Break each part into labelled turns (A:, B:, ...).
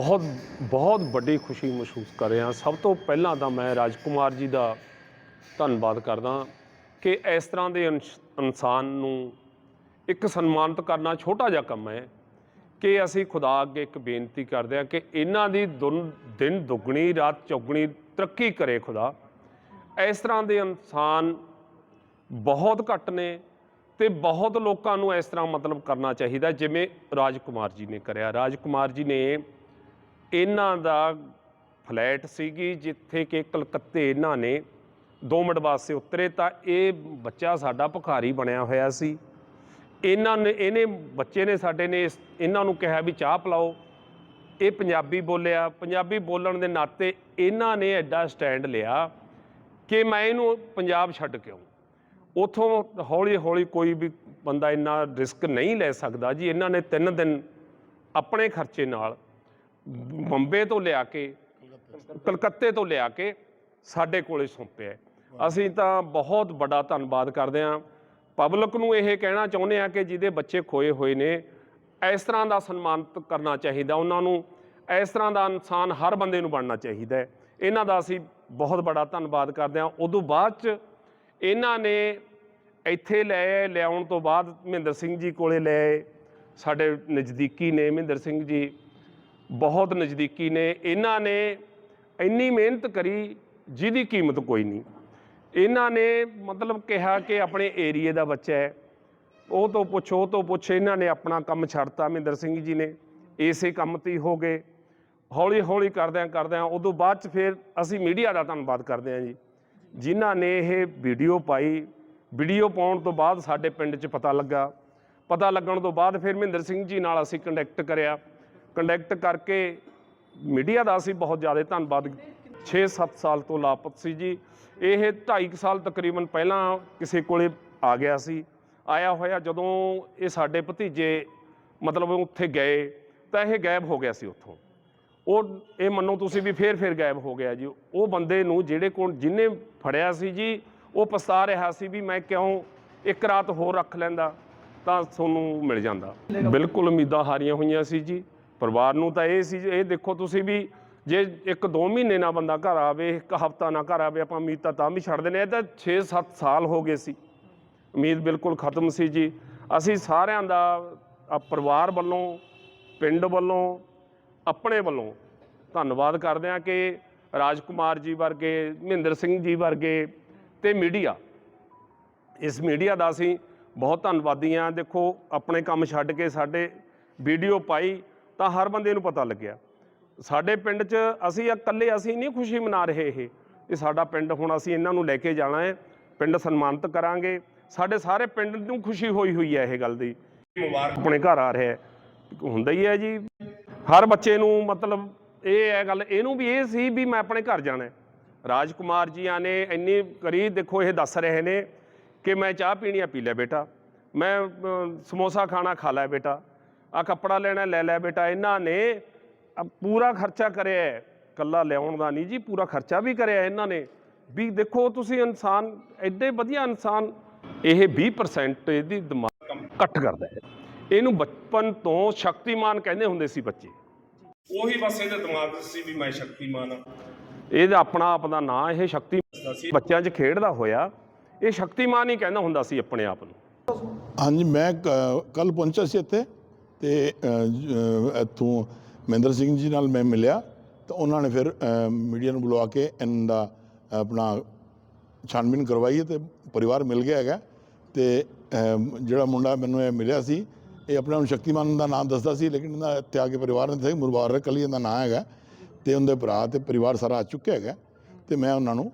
A: ਬਹੁਤ ਬਹੁਤ ਵੱਡੀ ਖੁਸ਼ੀ ਮਹਿਸੂਸ ਕਰ ਰਿਹਾ। ਸਭ ਤੋਂ ਪਹਿਲਾਂ ਤਾਂ ਮੈਂ ਰਾਜਕੁਮਾਰ ਜੀ ਦਾ ਧੰਨਵਾਦ ਕਰਦਾ ਕਿ ਇਸ ਤਰ੍ਹਾਂ ਦੇ ਇਨਸ- ਇਨਸਾਨ ਨੂੰ ਇੱਕ ਸਨਮਾਨਿਤ ਕਰਨਾ ਛੋਟਾ ਜਿਹਾ ਕੰਮ ਹੈ ਕਿ ਅਸੀਂ ਖੁਦਾ ਅੱਗੇ ਇੱਕ ਬੇਨਤੀ ਕਰਦੇ ਹਾਂ ਕਿ ਇਹਨਾਂ ਦੀ ਦੁਨ- ਦਿਨ ਦੁੱਗਣੀ, ਰਾਤ ਚੌਗਣੀ ਤਰੱਕੀ ਕਰੇ ਖੁਦਾ। ਇਸ ਤਰ੍ਹਾਂ ਦੇ ਇਨਸਾਨ ਬਹੁਤ ਘੱਟ ਨੇ ਤੇ ਬਹੁਤ ਲੋਕਾਂ ਨੂੰ ਇਸ ਤਰ੍ਹਾਂ ਮਤਲਬ ਕਰਨਾ ਚਾਹੀਦਾ, ਜਿਵੇਂ ਰਾਜਕੁਮਾਰ ਜੀ ਨੇ ਕਰਿਆ। ਰਾਜਕੁਮਾਰ ਜੀ ਨੇ ਇਹਨਾਂ ਦਾ ਫਲੈਟ ਸੀਗੀ ਜਿੱਥੇ ਕਿ ਕਲਕੱਤੇ ਇਹਨਾਂ ਨੇ ਦੋ ਮਿੰਟ ਵਾਸਤੇ ਉਤਰੇ ਤਾਂ ਇਹ ਬੱਚਾ ਸਾਡਾ ਭਿਖਾਰੀ ਬਣਿਆ ਹੋਇਆ ਸੀ। ਇਹਨਾਂ ਨੇ, ਇਹਨੇ, ਬੱਚੇ ਨੇ ਸਾਡੇ ਨੇ ਇਸ- ਇਹਨਾਂ ਨੂੰ ਕਿਹਾ ਵੀ ਚਾਹ ਪਿਲਾਓ। ਇਹ ਪੰਜਾਬੀ ਬੋਲਿਆ। ਪੰਜਾਬੀ ਬੋਲਣ ਦੇ ਨਾਤੇ ਇਹਨਾਂ ਨੇ ਐਡਾ ਸਟੈਂਡ ਲਿਆ ਕਿ ਮੈਂ ਇਹਨੂੰ ਪੰਜਾਬ ਛੱਡ ਕੇ ਆਉਂ ਉਥੋਂ ਹੌਲੀ ਹੌਲੀ ਕੋਈ ਵੀ ਬੰਦਾ ਇੰਨਾ ਰਿਸਕ ਨਹੀਂ ਲੈ ਸਕਦਾ ਜੀ। ਇਹਨਾਂ ਨੇ ਤਿੰਨ ਦਿਨ ਆਪਣੇ ਖਰਚੇ ਨਾਲ ਬੰਬੇ ਤੋਂ ਲਿਆ ਕੇ ਕਲਕੱਤੇ ਤੋਂ ਲਿਆ ਕੇ ਸਾਡੇ ਕੋਲੇ ਸੌਂਪਿਆ ਅਸੀਂ ਤਾਂ ਬਹੁਤ ਵੱਡਾ ਧੰਨਵਾਦ ਕਰਦੇ ਹਾਂ। ਪਬਲਿਕ ਨੂੰ ਇਹ ਕਹਿਣਾ ਚਾਹੁੰਦੇ ਆ ਕਿ ਜਿਹਦੇ ਬੱਚੇ ਖੋਏ ਹੋਏ ਨੇ ਇਸ ਤਰ੍ਹਾਂ ਦਾ ਸਨਮਾਨਿਤ ਕਰਨਾ ਚਾਹੀਦਾ ਉਹਨਾਂ ਨੂੰ। ਇਸ ਤਰ੍ਹਾਂ ਦਾ ਇਨਸਾਨ ਹਰ ਬੰਦੇ ਨੂੰ ਬਣਨਾ ਚਾਹੀਦਾ ਹੈ। ਇਹਨਾਂ ਦਾ ਅਸੀਂ ਬਹੁਤ ਬੜਾ ਧੰਨਵਾਦ ਕਰਦੇ ਹਾਂ। ਉਦੋਂ ਬਾਅਦ ਚ ਇਹਨਾਂ ਨੇ ਇੱਥੇ ਲੈ ਲਿਆਉਣ ਤੋਂ ਬਾਅਦ ਮਹਿੰਦਰ ਸਿੰਘ ਜੀ ਕੋਲੇ ਲੈ ਸਾਡੇ ਨਜ਼ਦੀਕੀ ਨੇ ਮਹਿੰਦਰ ਸਿੰਘ ਜੀ ਬਹੁਤ ਨਜ਼ਦੀਕੀ ਨੇ। ਇਹਨਾਂ ਨੇ ਇੰਨੀ ਮਿਹਨਤ ਕਰੀ ਜਿਹਦੀ ਕੀਮਤ ਕੋਈ ਨਹੀਂ। ਇਹਨਾਂ ਨੇ ਮਤਲਬ ਕਿਹਾ ਕਿ ਆਪਣੇ ਏਰੀਏ ਦਾ ਬੱਚਾ ਹੈ। ਉਹ ਤੋਂ ਪੁੱਛ, ਉਹ ਤੋਂ ਪੁੱਛ ਇਹਨਾਂ ਨੇ ਆਪਣਾ ਕੰਮ ਛੱਡਤਾ ਮਹਿੰਦਰ ਸਿੰਘ ਜੀ ਨੇ। ਇਸੇ ਕੰਮ ਤੇ ਹੀ ਹੋ ਗਏ। ਹੌਲੀ ਹੌਲੀ ਕਰਦਿਆਂ ਕਰਦਿਆਂ ਉਦੋਂ ਬਾਅਦ ਚ ਫਿਰ ਅਸੀਂ ਮੀਡੀਆ ਦਾ ਧੰਨਵਾਦ ਕਰਦੇ ਹਾਂ ਜੀ। ਜਿਨ੍ਹਾਂ ਨੇ ਇਹ ਵੀਡੀਓ ਪਾਈ। ਵੀਡੀਓ ਪਾਉਣ ਤੋਂ ਬਾਅਦ ਸਾਡੇ ਪਿੰਡ 'ਚ ਪਤਾ ਲੱਗਾ। ਪਤਾ ਲੱਗਣ ਤੋਂ ਬਾਅਦ ਫਿਰ ਮਹਿੰਦਰ ਸਿੰਘ ਜੀ ਨਾਲ ਅਸੀਂ ਕੰਟੈਕਟ ਕਰਿਆ। ਕੰਟੈਕਟ ਕਰਕੇ ਮੀਡੀਆ ਦਾ ਅਸੀਂ ਬਹੁਤ ਜ਼ਿਆਦਾ ਧੰਨਵਾਦ 6-7 ਸਾਲ ਤੋਂ ਲਾਪਤ ਸੀ ਜੀ। ਇਹ 2.5 ਸਾਲ ਤਕਰੀਬਨ ਪਹਿਲਾਂ ਕਿਸੇ ਕੋਲੇ ਆ ਗਿਆ ਸੀ। ਆਇਆ ਹੋਇਆ ਜਦੋਂ ਇਹ ਸਾਡੇ ਭਤੀਜੇ ਮਤਲਬ ਉੱਥੇ ਗਏ, ਤਾਂ ਇਹ ਗਾਇਬ ਹੋ ਗਿਆ ਸੀ ਉੱਥੋਂ। ਉਹ ਇਹ ਮੰਨੋ ਤੁਸੀਂ ਵੀ ਫੇਰ ਫੇਰ ਗਾਇਬ ਹੋ ਗਿਆ ਜੀ। ਉਹ ਬੰਦੇ ਨੂੰ ਜਿਹੜੇ ਕੋਲ ਜਿਹਨੇ ਫੜਿਆ ਸੀ ਜੀ, ਉਹ ਪਛਤਾ ਰਿਹਾ ਸੀ ਵੀ ਮੈਂ ਕਿਉਂ ਇੱਕ ਰਾਤ ਹੋਰ ਰੱਖ ਲੈਂਦਾ, ਤਾਂ ਤੁਹਾਨੂੰ ਮਿਲ ਜਾਂਦਾ। ਬਿਲਕੁਲ ਉਮੀਦਾਂ ਹਾਰੀਆਂ ਹੋਈਆਂ ਸੀ ਜੀ। ਪਰਿਵਾਰ ਨੂੰ ਤਾਂ ਇਹ ਸੀ ਇਹ ਦੇਖੋ ਤੁਸੀਂ ਵੀ ਜੇ ਇੱਕ ਦੋ ਮਹੀਨੇ ਨਾ ਬੰਦਾ ਘਰ ਆਵੇ, ਇੱਕ ਹਫਤਾ ਨਾ ਘਰ ਆਵੇ, ਆਪਾਂ ਉਮੀਦ ਤਾਂ ਤਾਂ ਵੀ ਛੱਡ ਦਿੰਦੇ ਹਾਂ। ਇਹ ਤਾਂ 6-7 ਸਾਲ ਹੋ ਗਏ ਸੀ। ਉਮੀਦ ਬਿਲਕੁਲ ਖਤਮ ਸੀ ਜੀ। ਅਸੀਂ ਸਾਰਿਆਂ ਦਾ ਪਰਿਵਾਰ ਵੱਲੋਂ, ਪਿੰਡ ਵੱਲੋਂ, ਆਪਣੇ ਵੱਲੋਂ ਧੰਨਵਾਦ ਕਰਦੇ ਹਾਂ ਕਿ ਰਾਜਕੁਮਾਰ ਜੀ ਵਰਗੇ, ਮਹਿੰਦਰ ਸਿੰਘ ਜੀ ਵਰਗੇ ਤੇ ਮੀਡੀਆ, ਇਸ ਮੀਡੀਆ ਦਾ ਅਸੀਂ ਬਹੁਤ ਧੰਨਵਾਦੀ ਹਾਂ। ਦੇਖੋ, ਆਪਣੇ ਕੰਮ ਛੱਡ ਕੇ ਸਾਡੇ ਵੀਡੀਓ ਪਾਈ ਤਾਂ ਹਰ ਬੰਦੇ ਨੂੰ ਪਤਾ ਲੱਗਿਆ। ਸਾਡੇ ਪਿੰਡ 'ਚ ਅਸੀਂ ਇਕੱਲੇ ਅਸੀਂ ਨਹੀਂ ਖੁਸ਼ੀ ਮਨਾ ਰਹੇ ਇਹ ਇਹ ਸਾਡਾ ਪਿੰਡ ਹੁਣ ਅਸੀਂ ਇਹਨਾਂ ਨੂੰ ਲੈ ਕੇ ਜਾਣਾ ਹੈ, ਪਿੰਡ ਸਨਮਾਨਿਤ ਕਰਾਂਗੇ। ਸਾਡੇ ਸਾਰੇ ਪਿੰਡ ਨੂੰ ਖੁਸ਼ੀ ਹੋਈ ਹੋਈ ਹੈ ਇਹ ਗੱਲ ਦੀ। ਮੁਬਾਰਕ ਆਪਣੇ ਘਰ ਆ ਰਿਹਾ ਹੁੰਦਾ ਹੀ ਹੈ ਜੀ। ਹਰ ਬੱਚੇ ਨੂੰ ਮਤਲਬ ਇਹ ਹੈ ਗੱਲ, ਇਹਨੂੰ ਵੀ ਇਹ ਸੀ ਵੀ ਮੈਂ ਆਪਣੇ ਘਰ ਜਾਣਾ ਹੈ। ਰਾਜਕੁਮਾਰ ਜੀਆਂ ਨੇ ਇੰਨੀ ਕਰੀ ਦੇਖੋ ਇਹ ਦੱਸ ਰਹੇ ਨੇ ਕਿ ਮੈਂ ਚਾਹ ਪੀਣੀ ਆ ਪੀ ਲੈ ਬੇਟਾ। ਮੈਂ ਸਮੋਸਾ ਖਾਣਾ ਖਾ ਲੈ ਬੇਟਾ। ਆ ਕੱਪੜਾ ਲੈਣਾ ਲੈ ਲੈ ਬੇਟਾ ਇਹਨਾਂ ਨੇ ਅ, ਪੂਰਾ ਖਰਚਾ ਕਰਿਆ ਹੈ। ਕੱਲਾ ਲਿਆਉਣ ਦਾ ਨਹੀਂ ਜੀ ਪੂਰਾ ਖਰਚਾ ਵੀ ਕਰਿਆ ਇਹਨਾਂ ਨੇ। ਵੀ ਦੇਖੋ ਤੁਸੀਂ ਇਨਸਾਨ ਐਡੇ ਵਧੀਆ ਇਨਸਾਨ ਇਹ 20% ਇਹਦੀ ਦਿਮਾਗ ਘੱਟ ਕਰਦਾ ਹੈ। ਇਹਨੂੰ ਬਚਪਨ ਤੋਂ ਸ਼ਕਤੀਮਾਨ ਕਹਿੰਦੇ ਹੁੰਦੇ ਸੀ ਬੱਚੇ। ਉਹੀ ਬਸ ਇਹਦੇ ਦਿਮਾਗ 'ਚ ਸੀ ਵੀ ਮੈਂ ਸ਼ਕਤੀਮਾਨ ਆ ਇਹਦਾ ਆਪਣਾ ਆਪ ਦਾ ਨਾਂ ਇਹ ਸ਼ਕਤੀ ਸੀ। ਬੱਚਿਆਂ 'ਚ ਖੇਡਦਾ ਹੋਇਆ ਇਹ ਸ਼ਕਤੀਮਾਨ ਹੀ ਕਹਿੰਦਾ ਹੁੰਦਾ ਸੀ ਆਪਣੇ ਆਪ ਨੂੰ।
B: ਹਾਂਜੀ ਮੈਂ ਕੱਲ ਪਹੁੰਚਿਆ ਸੀ ਇੱਥੇ। ਤੇ ਇੱਥੋਂ ਮਹਿੰਦਰ ਸਿੰਘ ਜੀ ਨਾਲ ਮੈਂ ਮਿਲਿਆ, ਤਾਂ ਉਹਨਾਂ ਨੇ ਫਿਰ ਮੀਡੀਆ ਨੂੰ ਬੁਲਾ ਕੇ ਇਹਨਾਂ ਦਾ ਆਪਣਾ ਛਾਨਬੀਨ ਕਰਵਾਈ ਹੈ ਤੇ ਪਰਿਵਾਰ ਮਿਲ ਗਿਆ ਹੈਗਾ। ਤੇ ਜਿਹੜਾ ਮੁੰਡਾ ਮੈਨੂੰ ਇਹ ਮਿਲਿਆ ਸੀ, ਇਹ ਆਪਣੇ ਨੂੰ ਸ਼ਕਤੀਮਾਨ ਦਾ ਨਾਮ ਦੱਸਦਾ ਸੀ, ਲੇਕਿਨ ਇਹਦਾ ਇੱਥੇ ਆ ਕੇ ਪਰਿਵਾਰ ਨੇ ਦੱਸਿਆ ਕਿ ਮੁਬਾਰਕ ਅਲੀ ਇਹਦਾ ਨਾਮ ਹੈਗਾ। ਤੇ ਉਹਦੇ ਭਰਾ ਤੇ ਪਰਿਵਾਰ ਸਾਰਾ ਆ ਚੁੱਕਿਆ ਹੈਗਾ। ਤੇ ਮੈਂ ਉਹਨਾਂ ਨੂੰ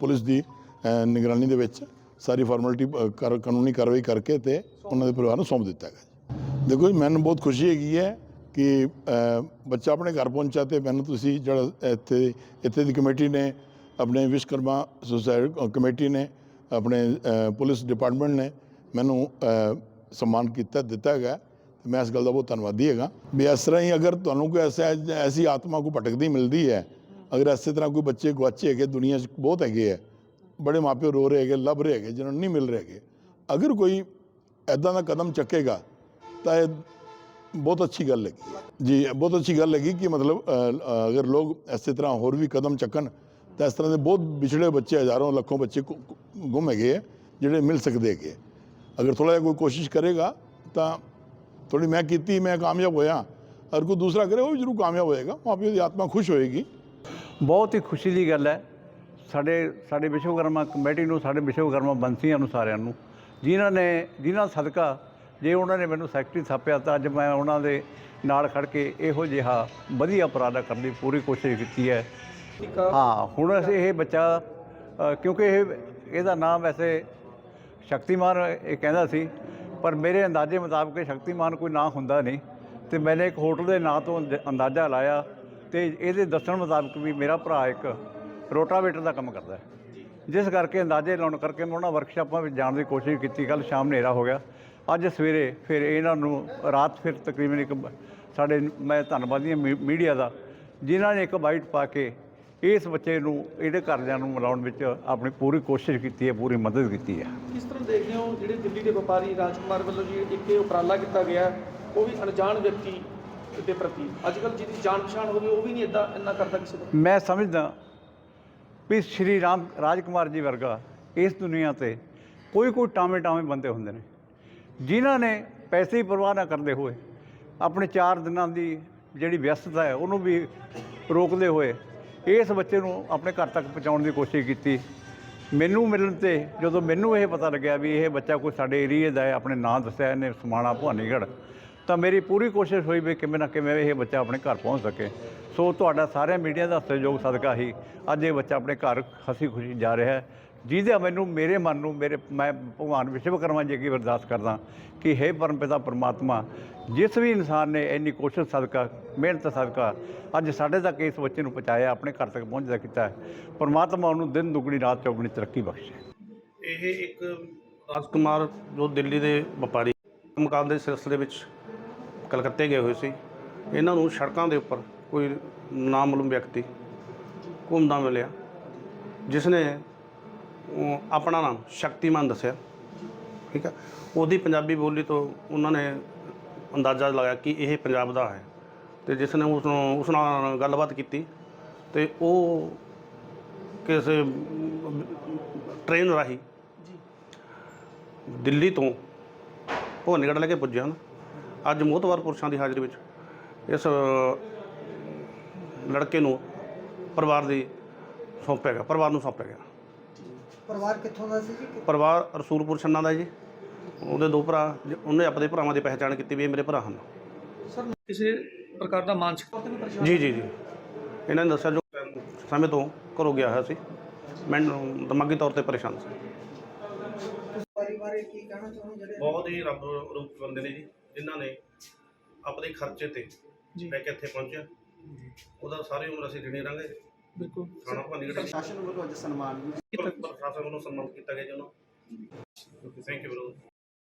B: ਪੁਲਿਸ ਦੀ ਨਿਗਰਾਨੀ ਦੇ ਵਿੱਚ ਸਾਰੀ ਫਾਰਮੈਲਿਟੀ ਕਾਨੂੰਨੀ ਕਾਰਵਾਈ ਕਰਕੇ ਤੇ ਉਹਨਾਂ ਦੇ ਪਰਿਵਾਰ ਨੂੰ ਸੌਂਪ ਦਿੱਤਾ ਹੈਗਾ। ਦੇਖੋ ਜੀ ਮੈਨੂੰ ਬਹੁਤ ਖੁਸ਼ੀ ਹੈਗੀ ਹੈ ਕਿ ਅ, ਬੱਚਾ ਆਪਣੇ ਘਰ ਪਹੁੰਚਾ ਤੇ ਮੈਨੂੰ ਤੁਸੀਂ ਜਿਹੜਾ ਇੱਥੇ ਇੱਥੇ ਦੀ ਕਮੇਟੀ ਨੇ ਆਪਣੇ ਵਿਸ਼ਕਰਮਾ ਸੁਸਾਇਟੀ ਕਮੇਟੀ ਨੇ ਆਪਣੇ ਅ, ਪੁਲਿਸ ਡਿਪਾਰਟਮੈਂਟ ਨੇ ਮੈਨੂੰ ਅ, ਸਨਮਾਨ ਕੀਤਾ ਦਿੱਤਾ ਹੈਗਾ। ਤੇ ਮੈਂ ਇਸ ਗੱਲ ਦਾ ਬਹੁਤ ਧੰਨਵਾਦੀ ਹੈਗਾ। ਵੀ ਇਸ ਤਰ੍ਹਾਂ ਹੀ ਅਗਰ ਤੁਹਾਨੂੰ ਕੋਈ ਐਸਾ ਐਸੀ ਆਤਮਾ ਕੋ ਭਟਕਦੀ ਮਿਲਦੀ ਹੈ ਅਗਰ ਇਸੇ ਤਰ੍ਹਾਂ ਕੋਈ ਬੱਚੇ ਗਵਾਚੇ ਹੈਗੇ ਦੁਨੀਆ 'ਚ ਬਹੁਤ ਹੈਗੇ ਹੈ ਬੜੇ ਮਾਪਿਓ ਰੋ ਰਹੇ ਹੈਗੇ ਲੱਭ ਰਹੇ ਹੈਗੇ ਜਿਹਨਾਂ ਨੂੰ ਨਹੀਂ ਮਿਲ ਰਹੇ ਹੈਗੇ ਅਗਰ ਕੋਈ ਐਦਾਂ ਦਾ ਕਦਮ ਚੱਕੇਗਾ ਤਾਂ ਇਹ ਬਹੁਤ ਅੱਛੀ ਗੱਲ ਹੈਗੀ। ਜੀ, ਬਹੁਤ ਅੱਛੀ ਗੱਲ ਹੈਗੀ ਕਿ ਮਤਲਬ ਅਗਰ ਲੋਕ ਇਸੇ ਤਰ੍ਹਾਂ ਹੋਰ ਵੀ ਕਦਮ ਚੱਕਣ, ਤਾਂ ਇਸ ਤਰ੍ਹਾਂ ਦੇ ਬਹੁਤ ਵਿਛੜੇ ਬੱਚੇ, ਹਜ਼ਾਰਾਂ ਲੱਖੋਂ ਬੱਚੇ ਗੁੰਮ ਹੈਗੇ ਆ, ਜਿਹੜੇ ਮਿਲ ਸਕਦੇ ਹੈਗੇ ਅਗਰ ਥੋੜਾ ਜਿਹਾ ਕੋਈ ਕੋਸ਼ਿਸ਼ ਕਰੇਗਾ, ਤਾਂ ਥੋੜੀ ਮੈਂ ਕੀਤੀ, ਮੈਂ ਕਾਮਯਾਬ ਹੋਇਆ, ਅਗਰ ਕੋਈ ਦੂਸਰਾ ਕਰੇ, ਉਹ ਵੀ ਜ਼ਰੂਰ ਕਾਮਯਾਬ ਹੋਏਗਾ, ਮਾਂ ਪਿਓ ਦੀ ਆਤਮਾ ਖੁਸ਼ ਹੋਏਗੀ।
C: ਬਹੁਤ ਹੀ ਖੁਸ਼ੀ ਦੀ ਗੱਲ ਹੈ। ਸਾਡੇ ਸਾਡੇ ਵਿਸ਼ਵਕਰਮਾ ਕਮੇਟੀ ਨੂੰ, ਸਾਡੇ ਵਿਸ਼ਵਕਰਮਾ ਬੰਸੀਆਂ ਨੂੰ ਸਾਰਿਆਂ ਨੂੰ, ਜਿਨ੍ਹਾਂ ਨੇ, ਜਿਨ੍ਹਾਂ ਸਦਕਾ ਜੇ ਉਹਨਾਂ ਨੇ ਮੈਨੂੰ ਸੈਕਟਰੀ ਥਾਪਿਆ ਤਾਂ ਅੱਜ ਮੈਂ ਉਹਨਾਂ ਦੇ ਨਾਲ ਖੜ ਕੇ ਇਹੋ ਜਿਹਾ ਵਧੀਆ ਉਪਰਾਲਾ ਕਰਨ ਦੀ ਪੂਰੀ ਕੋਸ਼ਿਸ਼ ਕੀਤੀ ਹੈ। ਹਾਂ ਹੁਣ ਅਸੀਂ ਇਹ ਬੱਚਾ ਕਿਉਂਕਿ ਇਹ ਇਹਦਾ ਨਾਮ ਵੈਸੇ ਸ਼ਕਤੀਮਾਨ ਇਹ ਕਹਿੰਦਾ ਸੀ ਪਰ ਮੇਰੇ ਅੰਦਾਜ਼ੇ ਮੁਤਾਬਕ ਸ਼ਕਤੀਮਾਨ ਕੋਈ ਨਾਂ ਹੁੰਦਾ ਨਹੀਂ। ਤੇ ਮੈਨੇ ਇੱਕ ਹੋਟਲ ਦੇ ਨਾਂ ਤੋਂ ਅੰਦ- ਅੰਦਾਜ਼ਾ ਲਾਇਆ ਤੇ ਇਹਦੇ ਦੱਸਣ ਮੁਤਾਬਕ ਵੀ ਮੇਰਾ ਭਰਾ ਇੱਕ ਰੋਟਾਵੇਟਰ ਦਾ ਕੰਮ ਕਰਦਾ ਜਿਸ ਕਰਕੇ ਅੰਦਾਜ਼ੇ ਲਾਉਣ ਕਰਕੇ ਮੈਂ ਉਹਨਾਂ ਵਰਕਸ਼ਾਪਾਂ ਵਿੱਚ ਜਾਣ ਦੀ ਕੋਸ਼ਿਸ਼ ਕੀਤੀ। ਕੱਲ ਸ਼ਾਮ ਹਨੇਰਾ ਹੋ ਗਿਆ। ਅੱਜ ਸਵੇਰੇ ਫਿਰ ਇਹਨਾਂ ਨੂੰ ਰਾਤ ਫਿਰ ਤਕਰੀਬਨ ਇੱਕ ਸਾਡੇ ਮੈਂ ਧੰਨਵਾਦੀ ਹਾਂ ਮੀਡੀਆ ਦਾ ਜਿਨ੍ਹਾਂ ਨੇ ਇੱਕ ਬਾਈਟ ਪਾ ਕੇ ਇਸ ਬੱਚੇ ਨੂੰ ਇਹਦੇ ਘਰਦਿਆਂ ਨੂੰ ਮਿਲਾਉਣ ਵਿੱਚ ਆਪਣੀ ਪੂਰੀ ਕੋਸ਼ਿਸ਼ ਕੀਤੀ ਹੈ ਪੂਰੀ ਮਦਦ ਕੀਤੀ ਹੈ।
D: ਕਿਸ ਤਰ੍ਹਾਂ ਦੇਖਦੇ ਹੋ ਜਿਹੜੇ ਦਿੱਲੀ ਦੇ ਵਪਾਰੀ ਰਾਜਕੁਮਾਰ ਵੱਲੋਂ ਜੀ ਇੱਕ ਇਹ ਉਪਰਾਲਾ ਕੀਤਾ ਗਿਆ ਉਹ ਵੀ ਅਣਜਾਣ ਵਿਅਕਤੀ ਦੇ ਪ੍ਰਤੀ? ਅੱਜ ਕੱਲ੍ਹ ਜਿਹਦੀ ਜਾਣ ਪਛਾਣ ਹੋਵੇ ਉਹ ਵੀ ਨਹੀਂ ਇਦਾਂ ਇੰਨਾ ਕਰਦਾ ਕਿਸੇ ਦਾ
C: ਮੈਂ ਸਮਝਦਾ ਵੀ ਸ਼੍ਰੀ ਰਾਮ ਰਾਜਕੁਮਾਰ ਜੀ ਵਰਗਾ ਇਸ ਦੁਨੀਆ ਤੇ ਕੋਈ ਕੋਈ ਟਾਵੇਂ ਟਾਵੇਂ ਬੰਦੇ ਹੁੰਦੇ ਨੇ। ਜਿਨ੍ਹਾਂ ਨੇ ਪੈਸੇ ਦੀ ਪਰਵਾਹ ਨਾ ਕਰਦੇ ਹੋਏ, ਆਪਣੇ 4 ਦਿਨਾਂ ਦੀ ਜਿਹੜੀ ਵਿਅਸਤਤਾ ਹੈ, ਉਹਨੂੰ ਵੀ ਰੋਕਦੇ ਹੋਏ ਇਸ ਬੱਚੇ ਨੂੰ ਆਪਣੇ ਘਰ ਤੱਕ ਪਹੁੰਚਾਉਣ ਦੀ ਕੋਸ਼ਿਸ਼ ਕੀਤੀ। ਮੈਨੂੰ ਮਿਲਣ ਤੇ ਜਦੋਂ ਮੈਨੂੰ ਇਹ ਪਤਾ ਲੱਗਿਆ ਵੀ ਇਹ ਬੱਚਾ ਕੋਈ ਸਾਡੇ ਏਰੀਏ ਦਾ ਹੈ, ਆਪਣੇ ਨਾਂ ਦੱਸਿਆ ਇਹਨੇ, ਸਮਾਣਾ, ਭਵਾਨੀਗੜ੍ਹ, ਤਾਂ ਮੇਰੀ ਪੂਰੀ ਕੋਸ਼ਿਸ਼ ਹੋਈ ਵੀ ਕਿਵੇਂ ਨਾ ਕਿਵੇਂ ਇਹ ਬੱਚਾ ਆਪਣੇ ਘਰ ਪਹੁੰਚ ਸਕੇ। ਸੋ ਤੁਹਾਡਾ ਸਾਰਿਆਂ ਮੀਡੀਆ ਦਾ ਸਹਿਯੋਗ, ਸਦਕਾ ਹੀ ਅੱਜ ਇਹ ਬੱਚਾ ਆਪਣੇ ਘਰ ਹਸੀ ਖੁਸ਼ੀ ਜਾ ਰਿਹਾ ਹੈ। ਜਿਹਦੇ ਮੈਨੂੰ ਮੇਰੇ ਮਨ ਨੂੰ, ਮੇਰੇ, ਮੈਂ ਭਗਵਾਨ ਵਿਸ਼ਵਕਰਮਾ ਜੀ ਅੱਗੇ ਅਰਦਾਸ ਕਰਦਾ ਕਿ हे ਪਰਮਪਿਤਾ ਪਰਮਾਤਮਾ, ਜਿਸ ਵੀ ਇਨਸਾਨ ਨੇ ਇੰਨੀ ਕੋਸ਼ਿਸ਼ ਸਦਕਾ, ਮਿਹਨਤ ਸਦਕਾ, ਅੱਜ ਸਾਡੇ ਤੱਕ ਇਸ ਬੱਚੇ ਨੂੰ ਪਹੁੰਚਾਇਆ, ਆਪਣੇ ਘਰ ਤੱਕ ਪਹੁੰਚਦਾ ਕੀਤਾ ਹੈ, ਪਰਮਾਤਮਾ ਉਹਨੂੰ ਦਿਨ ਦੁਗਣੀ, ਰਾਤ ਚੌਗਣੀ ਤਰੱਕੀ ਬਖਸ਼ੇ।
E: ਇਹ ਇੱਕ ਰਾਜ ਕੁਮਾਰ ਜੋ ਦਿੱਲੀ ਦੇ ਵਪਾਰੀ ਮੁਕਾਮ ਦੇ ਸਿਲਸਿਲੇ ਵਿੱਚ ਕਲਕੱਤੇ ਗਏ ਹੋਏ ਸੀ, ਇਹਨਾਂ ਨੂੰ ਸੜਕਾਂ ਦੇ ਉੱਪਰ ਕੋਈ ਨਾਮਾਲੂਮ ਵਿਅਕਤੀ ਘੁੰਮਦਾ ਮਿਲਿਆ, ਜਿਸ ਨੇ ਉਹ ਆਪਣਾ ਨਾਮ ਸ਼ਕਤੀਮਾਨ ਦੱਸਿਆ। ਠੀਕ ਹੈ ਉਹਦੀ ਪੰਜਾਬੀ ਬੋਲੀ ਤੋਂ ਉਹਨਾਂ ਨੇ ਅੰਦਾਜ਼ਾ ਲਗਾਇਆ ਕਿ ਇਹ ਪੰਜਾਬ ਦਾ ਹੈ। ਤੇ ਜਿਸ ਨੇ ਉਸ ਨੂੰ ਉਸ ਨਾਲ ਗੱਲਬਾਤ ਕੀਤੀ ਤੇ ਉਹ ਕਿਸੇ ਟ੍ਰੇਨ ਰਾਹੀਂ ਦਿੱਲੀ ਤੋਂ ਭਵਾਨੀਗੜ੍ਹ ਲੈ ਕੇ ਪੁੱਜੇ ਹਨ। ਅੱਜ ਮੋਹਤਵਾਰ ਪੁਰਸ਼ਾਂ ਦੀ ਹਾਜ਼ਰੀ ਵਿੱਚ ਇਸ ਲੜਕੇ ਨੂੰ ਪਰਿਵਾਰ ਦੀ ਸੌਂਪਿਆ ਗਿਆ ਪਰਿਵਾਰ ਨੂੰ ਸੌਂਪਿਆ ਗਿਆ।
F: ਪਰਿਵਾਰ ਕਿੱਥੋਂ ਦਾ ਸੀ ਜੀ?
E: ਪਰਿਵਾਰ ਰਸੂਲਪੁਰ ਛੰਨਾ ਦਾ ਜੀ। ਉਹਦੇ ਦੋ ਭਰਾ ਜ- ਉਹਨੇ ਆਪਣੇ ਭਰਾਵਾਂ ਦੀ ਪਹਿਚਾਣ ਕੀਤੀ ਵੀ ਇਹ ਮੇਰੇ ਭਰਾ ਹਨ।
D: ਸਰ ਕਿਸੇ ਪ੍ਰਕਾਰ ਦਾ ਮਾਨਸਿਕ
E: ਜੀ ਜੀ ਜੀ। ਇਹਨਾਂ ਨੇ ਦੱਸਿਆ ਜੋ ਸਮੇਂ ਤੋਂ ਘਰੋਂ ਗਿਆ ਹੋਇਆ ਸੀ। ਮੈਂ ਦਿਮਾਗੀ ਤੌਰ ਤੇ ਪਰੇਸ਼ਾਨ ਸੀ।
F: ਪਰਿਵਾਰ ਕੀ ਕਹਿਣਾ ਚਾਹੁੰਦੇ ਜਿਹੜੇ
E: ਬਹੁਤ ਹੀ ਰੱਬ ਰੂਪ ਬੰਦੇ ਨੇ ਜੀ ਜਿਨ੍ਹਾਂ ਨੇ ਆਪਣੇ ਖਰਚੇ ਤੇ
D: ਜੀ।
E: ਲੈ ਕੇ ਇੱਥੇ ਪਹੁੰਚਿਆ। ਉਹਦਾ ਸਾਰੀ ਉਮਰ ਅਸੀਂ ਗਿਣੀ ਰਾਂਗੇ
D: ਬਿਲਕੁਲ।
E: ਖਾਣਾ ਭਾਨੀ ਜਿਹੜਾ
F: ਸ਼ਾਸਨ ਵੱਲੋਂ ਅੱਜ ਸਨਮਾਨ ਵੀ
E: ਪ੍ਰਸ਼ਾਸਨ ਵੱਲੋਂ ਸਨਮਾਨ ਕੀਤਾ ਗਿਆ ਜੀ ਉਹਨੂੰ। Thank you bro